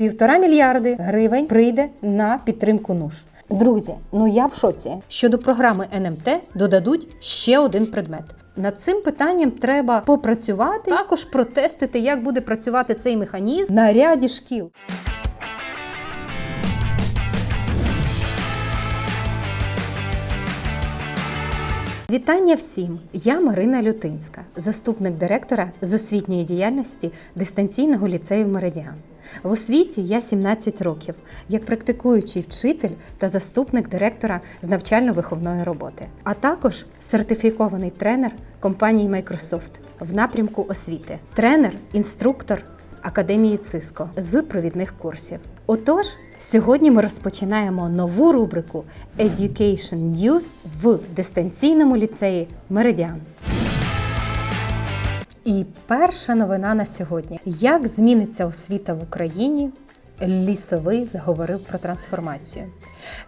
Півтора мільярди гривень прийде на підтримку нуж. Друзі, ну я в шоці. Щодо програми НМТ додадуть ще один предмет. Над цим питанням треба попрацювати, також протестити, як буде працювати цей механізм на ряді шкіл. Вітання всім! Я Марина Лютинська, заступник директора з освітньої діяльності дистанційного ліцею Меридіан. В освіті я 17 років, як практикуючий вчитель та заступник директора з навчально-виховної роботи, а також сертифікований тренер компанії Microsoft в напрямку освіти, тренер, інструктор Академії Циско з провідних курсів. Отож, сьогодні ми розпочинаємо нову рубрику Education News в дистанційному ліцеї Меридіан. І перша новина на сьогодні: як зміниться освіта в Україні? Лісовий заговорив про трансформацію.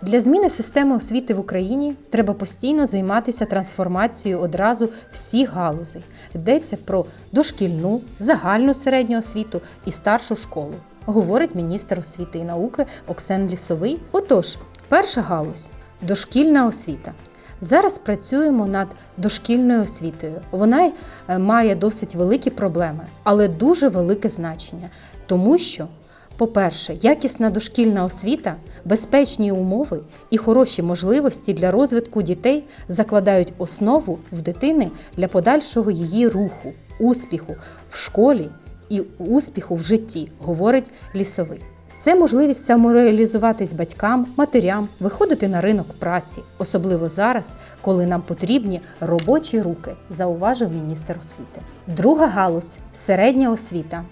Для зміни системи освіти в Україні треба постійно займатися трансформацією одразу всіх галузей. Йдеться про дошкільну, загальну середню освіту і старшу школу, говорить міністр освіти і науки Оксен Лісовий. Отож, перша галузь дошкільна освіта. Зараз працюємо над дошкільною освітою. Вона е, має досить великі проблеми, але дуже велике значення, тому що. По-перше, якісна дошкільна освіта, безпечні умови і хороші можливості для розвитку дітей закладають основу в дитини для подальшого її руху, успіху в школі і успіху в житті, говорить лісовий. Це можливість самореалізуватись батькам, матерям, виходити на ринок праці, особливо зараз, коли нам потрібні робочі руки, зауважив міністр освіти. Друга галузь середня освіта.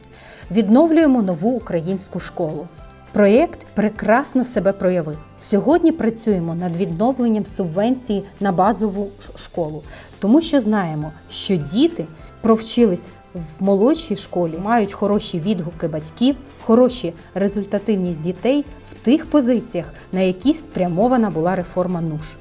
Відновлюємо нову українську школу. Проєкт прекрасно себе проявив. Сьогодні працюємо над відновленням субвенції на базову школу, тому що знаємо, що діти провчились в молодшій школі, мають хороші відгуки батьків, хороші результативність дітей в тих позиціях, на які спрямована була реформа НУШ.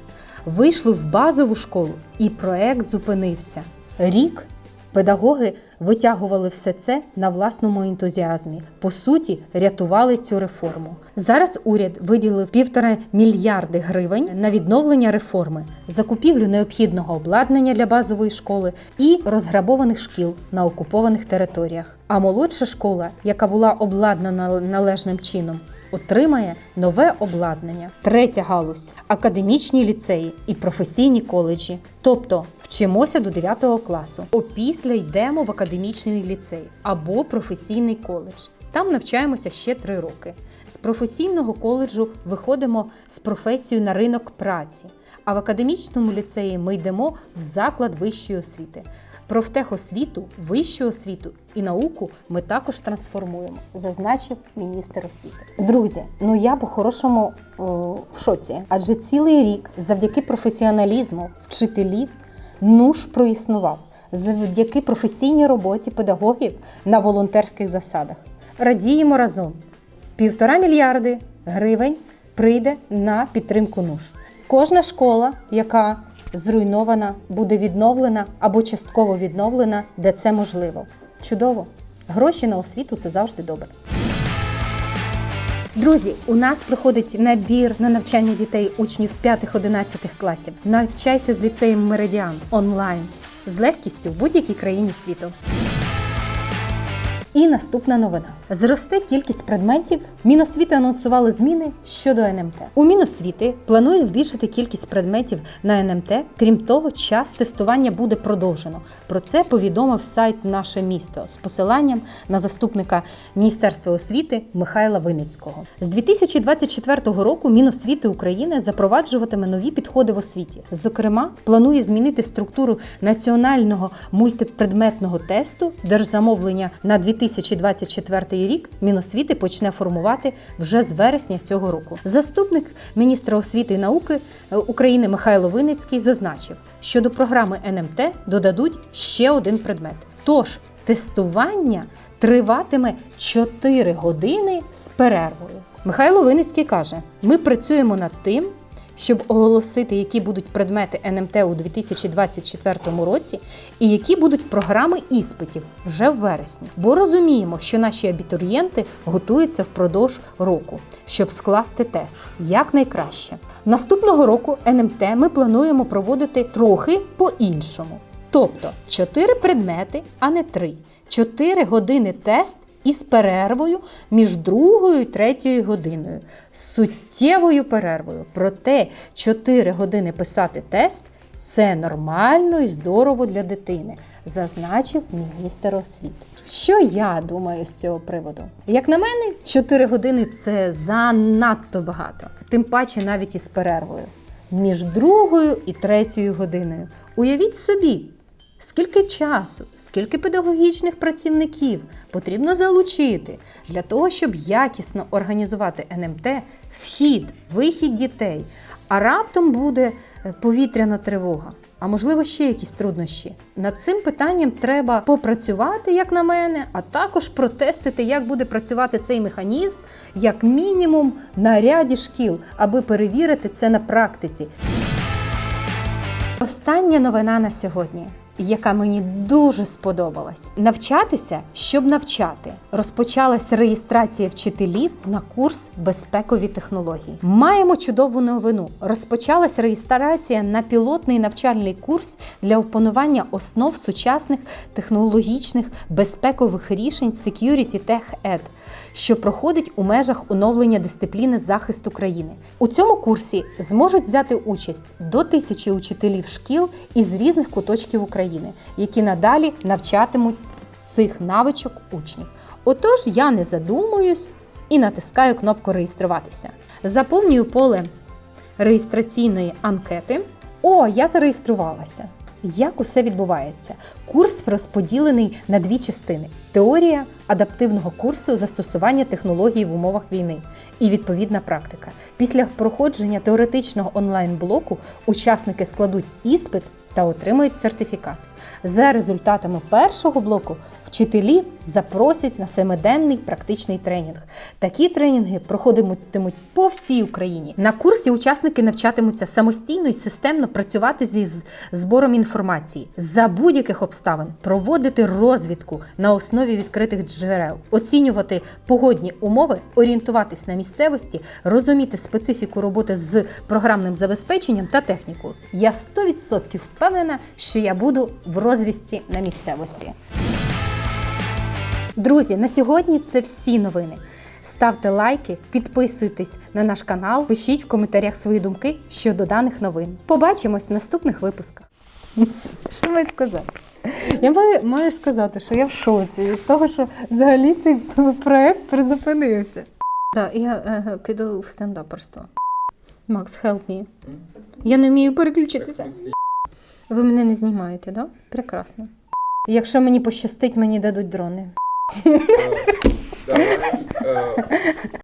Вийшли в базову школу, і проект зупинився. Рік Педагоги витягували все це на власному ентузіазмі. По суті, рятували цю реформу. Зараз уряд виділив півтора мільярди гривень на відновлення реформи, закупівлю необхідного обладнання для базової школи і розграбованих шкіл на окупованих територіях. А молодша школа, яка була обладнана належним чином, отримає нове обладнання. Третя галузь академічні ліцеї і професійні коледжі. Тобто вчимося до 9 класу. Опісля йдемо в академічний ліцей або професійний коледж. Там навчаємося ще три роки. З професійного коледжу виходимо з професією на ринок праці. А в академічному ліцеї ми йдемо в заклад вищої освіти. Профтехосвіту, вищу освіту і науку ми також трансформуємо, зазначив міністр освіти. Друзі, ну я по-хорошому в шоці, адже цілий рік завдяки професіоналізму вчителів нуж проіснував, завдяки професійній роботі педагогів на волонтерських засадах. Радіємо разом. Півтора мільярди гривень прийде на підтримку нуж. Кожна школа, яка зруйнована, буде відновлена або частково відновлена, де це можливо. Чудово! Гроші на освіту це завжди добре. Друзі, у нас проходить набір на навчання дітей учнів 5-11 класів. Навчайся з ліцеєм Меридіан онлайн з легкістю в будь-якій країні світу. І наступна новина: зросте кількість предметів. Міносвіти анонсували зміни щодо НМТ. У Міносвіти планують збільшити кількість предметів на НМТ. Крім того, час тестування буде продовжено. Про це повідомив сайт Наше місто з посиланням на заступника Міністерства освіти Михайла Виницького. З 2024 року Міносвіти України запроваджуватиме нові підходи в освіті. Зокрема, планує змінити структуру національного мультипредметного тесту держзамовлення на 2024 рік Міносвіти почне формувати вже з вересня цього року. Заступник міністра освіти і науки е, України Михайло Виницький зазначив, що до програми НМТ додадуть ще один предмет. Тож тестування триватиме 4 години з перервою. Михайло Виницький каже: ми працюємо над тим. Щоб оголосити, які будуть предмети НМТ у 2024 році і які будуть програми іспитів вже в вересні. Бо розуміємо, що наші абітурієнти готуються впродовж року, щоб скласти тест якнайкраще. Наступного року НМТ ми плануємо проводити трохи по-іншому. Тобто 4 предмети, а не 3. 4 години тест із перервою між другою і третьою годиною, суттєвою перервою. Проте 4 години писати тест це нормально і здорово для дитини, зазначив міністр освіти. Що я думаю з цього приводу? Як на мене, 4 години це занадто багато, тим паче навіть із перервою між другою і третьою годиною. Уявіть собі, скільки часу, скільки педагогічних працівників потрібно залучити для того, щоб якісно організувати НМТ, вхід, вихід дітей. А раптом буде е, повітряна тривога. А можливо, ще якісь труднощі. Над цим питанням треба попрацювати, як на мене, а також протестити, як буде працювати цей механізм, як мінімум на ряді шкіл, аби перевірити це на практиці. Остання новина на сьогодні, яка мені дуже сподобалась: навчатися, щоб навчати. Розпочалась реєстрація вчителів на курс безпекові технології. Маємо чудову новину. Розпочалась реєстрація на пілотний навчальний курс для опанування основ сучасних технологічних безпекових рішень Security Tech Ed, що проходить у межах оновлення дисципліни захисту країни. У цьому курсі зможуть взяти участь до тисячі учителів шкіл із різних куточків України, які надалі навчатимуть цих навичок учнів. Отож, я не задумуюсь і натискаю кнопку реєструватися. Заповнюю поле реєстраційної анкети. О, я зареєструвалася. Як усе відбувається? Курс розподілений на дві частини: теорія адаптивного курсу застосування технологій в умовах війни і відповідна практика. Після проходження теоретичного онлайн-блоку учасники складуть іспит та отримують сертифікат. За результатами першого блоку вчителі запросять на семиденний практичний тренінг. Такі тренінги проходитимуть по всій Україні. На курсі учасники навчатимуться самостійно і системно працювати зі збором інформації за будь-яких обставин, проводити розвідку на основі відкритих джерел, оцінювати погодні умови, орієнтуватись на місцевості, розуміти специфіку роботи з програмним забезпеченням та технікою. Я 100% впевнена, що я буду в розвідці на місцевості. Друзі, на сьогодні це всі новини. Ставте лайки, підписуйтесь на наш канал, пишіть в коментарях свої думки щодо даних новин. Побачимось в наступних випусках. Що маю сказати? Я маю, маю сказати, що я в шоці від того, що взагалі цей проект призупинився. Так, я е, піду в стендаперство. Макс, help me. Я не вмію переключитися. Ви мене не знімаєте. Да? Прекрасно. Якщо мені пощастить, мені дадуть дрони. Давай, е,